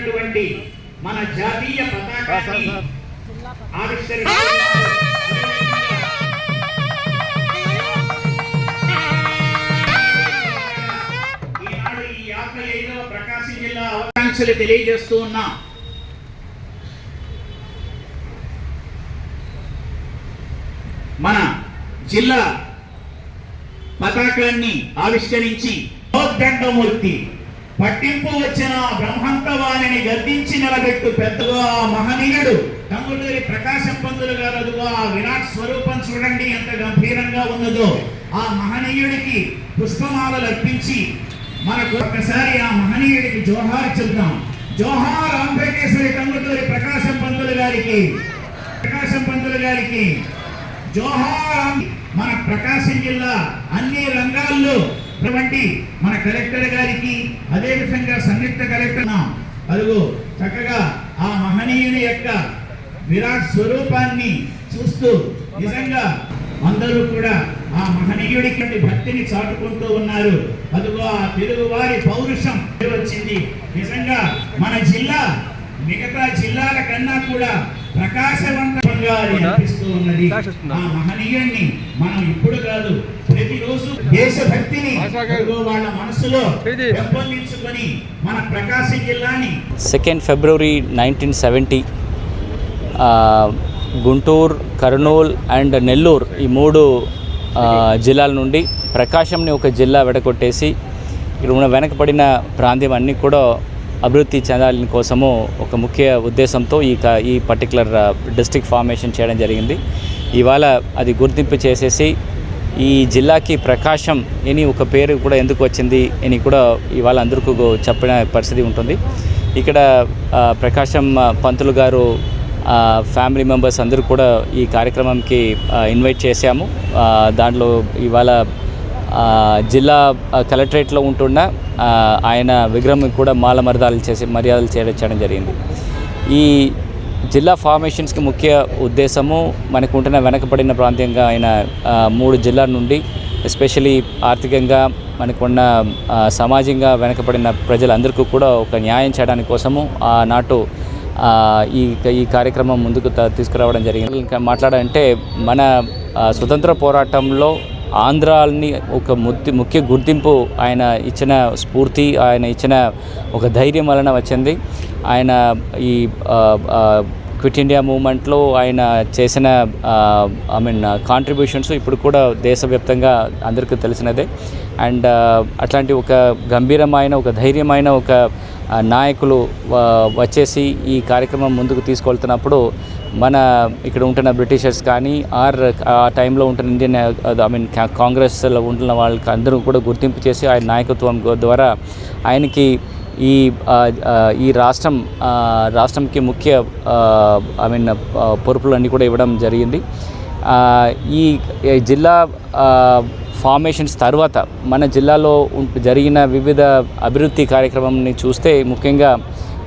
రూపొందించబడినటువంటి మన జాతీయ పతాకాన్ని ఆవిష్కరించారు జిల్లా ఆకాంక్షలు తెలియజేస్తూ ఉన్నాం. మన జిల్లా పతాకాన్ని ఆవిష్కరించి మహోద్దండమూర్తి పట్టింపు వచ్చిన బ్రహ్మంత వారిని గద్దించి నిలబెట్టు పెద్దగా మహనీయుడు. తమ్ముడూరి ప్రకాశం పంతులు గారు ఆ విరాట్ స్వరూపం చూడండి ఎంత గంభీరంగా ఉన్నదో. ఆ మహనీయుడికి పుష్పమాలలు అర్పించి మనకు ఒకసారి ఆ మహనీయుడికి జోహార్ చెప్దాం జోహార్ అంబేకేశ్వరి తమ్ముడూరి ప్రకాశం పంతులు గారికి ప్రకాశం పంతులు గారికి. జోహార్ మన ప్రకాశం జిల్లా అన్ని రంగాల్లో అటువంటి మన కలెక్టర్ గారికి అదే విధంగా సంయుక్త కలెక్టర్ అదిగో చక్కగా ఆ మహనీయుని యొక్క విరాట్ స్వరూపాన్ని చూస్తూ నిజంగా అందరూ కూడా ఆ మహనీయుడికి భక్తిని చాటుకుంటూ ఉన్నారు. అదుగో ఆ తెలుగు వారి పౌరుషం వచ్చింది. నిజంగా మన జిల్లా మిగతా జిల్లాల కన్నా కూడా ప్రకాశవంత ప్రకాశవంతంగా అది అనిపిస్తూ ఉన్నది. ఆ మహనీయుణ్ణి మనం ఇప్పుడు కాదు ప్రతిరోజు దేశభక్తిని వాళ్ళ మనసులో పెంపొందించుకొని మన ప్రకాశం జిల్లాని second February nineteen seventy Guntur Kurnool and Nellore ఈ మూడు జిల్లాల నుండి ప్రకాశంని ఒక జిల్లా వెడగొట్టేసి ఇక్కడ ఉన్న వెనకబడిన ప్రాంతం అన్నీ కూడా అభివృద్ధి చెందాలని కోసము ఒక ముఖ్య ఉద్దేశంతో ఈ ఈ పర్టికులర్ డిస్టిక్ ఫార్మేషన్ చేయడం జరిగింది. ఇవాళ అది గుర్తింపు చేసేసి ఈ జిల్లాకి ప్రకాశం అని ఒక పేరు కూడా ఎందుకు వచ్చింది అని కూడా ఇవాళ అందరికీ చెప్పిన పరిస్థితి ఉంటుంది. ఇక్కడ ప్రకాశం పంతులు గారు ఫ్యామిలీ మెంబర్స్ అందరూ కూడా ఈ కార్యక్రమంకి ఇన్వైట్ చేశాము. దాంట్లో ఇవాళ జిల్లా కలెక్టరేట్లో ఉంటున్న ఆయన విగ్రహం కూడా మాల మర్యాదలు చేసి మర్యాదలు చేయడం జరిగింది. ఈ జిల్లా ఫార్మేషన్స్కి ముఖ్య ఉద్దేశము మనకు ఉంటున్న వెనకబడిన ప్రాంతంగా ఆయన మూడు జిల్లాల నుండి ఎస్పెషలీ ఆర్థికంగా మనకున్న సమాజంగా వెనకబడిన ప్రజలందరికీ కూడా ఒక న్యాయం చేయడానికి కోసము ఆనాటు ఈ ఈ కార్యక్రమం ముందుకు తీసుకురావడం జరిగింది. ఇంకా మాట్లాడాలంటే మన స్వతంత్ర పోరాటంలో ఆంధ్రాని ఒక ముద్ది ముఖ్య గుర్తింపు ఆయన ఇచ్చిన స్ఫూర్తి ఆయన ఇచ్చిన ఒక ధైర్యం వలన వచ్చింది. ఆయన ఈ క్విట్ ఇండియా మూమెంట్లో ఆయన చేసిన ఐ మీన్ కాంట్రిబ్యూషన్స్ ఇప్పుడు కూడా దేశవ్యాప్తంగా అందరికీ తెలిసినదే. అండ్ అట్లాంటి ఒక గంభీరమైన ఒక ధైర్యమైన ఒక నాయకులు వచ్చేసి ఈ కార్యక్రమం ముందుకు తీసుకెళ్తున్నప్పుడు మన ఇక్కడ ఉంటున్న బ్రిటిషర్స్ కానీ ఆర్ ఆ టైంలో ఉంటున్న ఇండియన్ ఐ మీన్ కాంగ్రెస్లో ఉంటున్న వాళ్ళకి అందరూ కూడా గుర్తింపు చేసి ఆయన నాయకత్వం ద్వారా ఆయనకి ఈ ఈ రాష్ట్రం రాష్ట్రంకి ముఖ్య ఐ మీన్ పొరుపులన్నీ కూడా ఇవ్వడం జరిగింది. ఈ జిల్లా ఫార్మేషన్స్ తర్వాత మన జిల్లాలో జరిగిన వివిధ అభివృద్ధి కార్యక్రమంని చూస్తే ముఖ్యంగా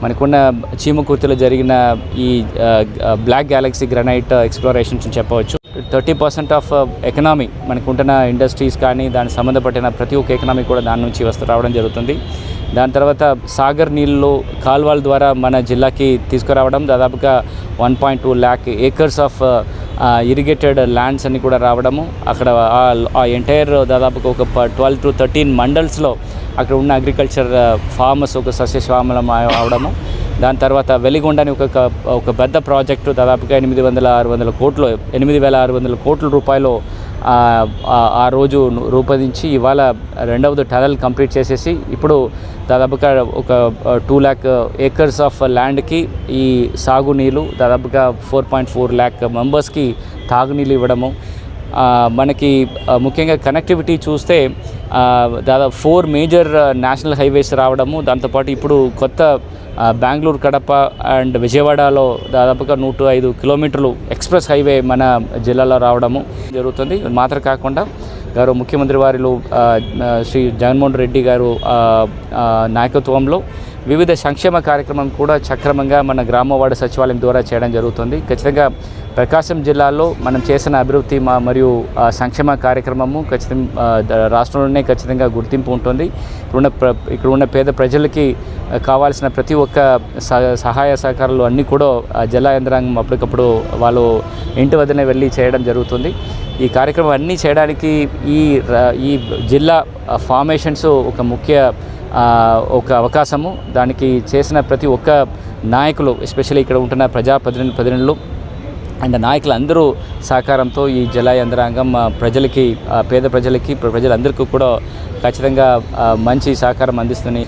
మనకున్న చీమకుర్తిలో జరిగిన ఈ బ్లాక్ గ్యాలక్సీ గ్రనైట్ ఎక్స్ప్లోరేషన్స్ అని చెప్పవచ్చు. థర్టీ పర్సెంట్ ఆఫ్ ఎకనామీ మనకుంటున్న ఇండస్ట్రీస్ కానీ దానికి సంబంధపడిన ప్రతి ఒక్క ఎకనామీ కూడా దాని నుంచి వస్తూ రావడం జరుగుతుంది. దాని తర్వాత సాగర్ నీళ్ళు కాల్వాల ద్వారా మన జిల్లాకి తీసుకురావడం దాదాపుగా one point two lakh acres of irrigated lands అన్ని కూడా రావడము. అక్కడ ఆ- ఎంటైర్ దాదాపుగా ఒక ట్వెల్వ్ టు థర్టీన్ మండల్స్లో అక్కడ ఉన్న అగ్రికల్చర్ ఫార్మర్స్ ఒక సస్యశ్యామలం అవడము. దాని తర్వాత వెలిగొండని ఒక ఒక పెద్ద ప్రాజెక్టు దాదాపుగా ఎనిమిది వందల ఆరు వందల కోట్లు ఎనిమిది వేల ఆరు వందల కోట్ల రూపాయలు ఆ, రోజు రూపొందించి ఇవాళ రెండవది టనల్ కంప్లీట్ చేసేసి ఇప్పుడు దాదాపుగా ఒక టూ ల్యాక్ ఏకర్స్ ఆఫ్ ల్యాండ్కి ఈ సాగునీళ్ళు దాదాపుగా ఫోర్ పాయింట్ ఫోర్ ల్యాక్ మెంబర్స్కి తాగునీళ్ళు ఇవ్వడము. మనకి ముఖ్యంగా కనెక్టివిటీ చూస్తే దాదాపు ఫోర్ మేజర్ నేషనల్ హైవేస్ రావడము దాంతోపాటు ఇప్పుడు కొత్త బెంగళూరు కడప అండ్ విజయవాడలో దాదాపుగా నూట ఐదు కిలోమీటర్లు ఎక్స్ప్రెస్ హైవే మన జిల్లాలో రావడము జరుగుతుంది. మాత్రం కాకుండా గారు ముఖ్యమంత్రి వారిలో శ్రీ జగన్మోహన్ రెడ్డి గారు నాయకత్వంలో వివిధ సంక్షేమ కార్యక్రమం కూడా సక్రమంగా మన గ్రామవాడ సచివాలయం ద్వారా చేయడం జరుగుతుంది. ఖచ్చితంగా ప్రకాశం జిల్లాలో మనం చేసిన అభివృద్ధి మా మరియు సంక్షేమ కార్యక్రమము ఖచ్చితంగా రాష్ట్రంలోనే ఖచ్చితంగా గుర్తింపు ఉంటుంది. ఇక్కడ ఉన్న ప్ర ఇక్కడ ఉన్న పేద ప్రజలకి కావాల్సిన ప్రతి ఒక్క సహ- సహాయ సహకారాలు అన్నీ కూడా జిల్లా యంత్రాంగం అప్పటికప్పుడు వాళ్ళు ఇంటి వద్దనే వెళ్ళి చేయడం జరుగుతుంది. ఈ కార్యక్రమం అన్నీ చేయడానికి ఈ ఈ జిల్లా ఫార్మేషన్స్ ఒక ముఖ్య ఒక అవకాశము. దానికి చేసిన ప్రతి ఒక్క నాయకులు ఎస్పెషల్లీ ఇక్కడ ఉంటున్న ప్రజాప్రతినిధి ప్రతినిధులు అండ్ నాయకులందరూ సహకారంతో ఈ జిల్లా యంత్రాంగం ప్రజలకి పేద ప్రజలకి ప్రజలందరికీ కూడా ఖచ్చితంగా మంచి సహకారం అందిస్తుంది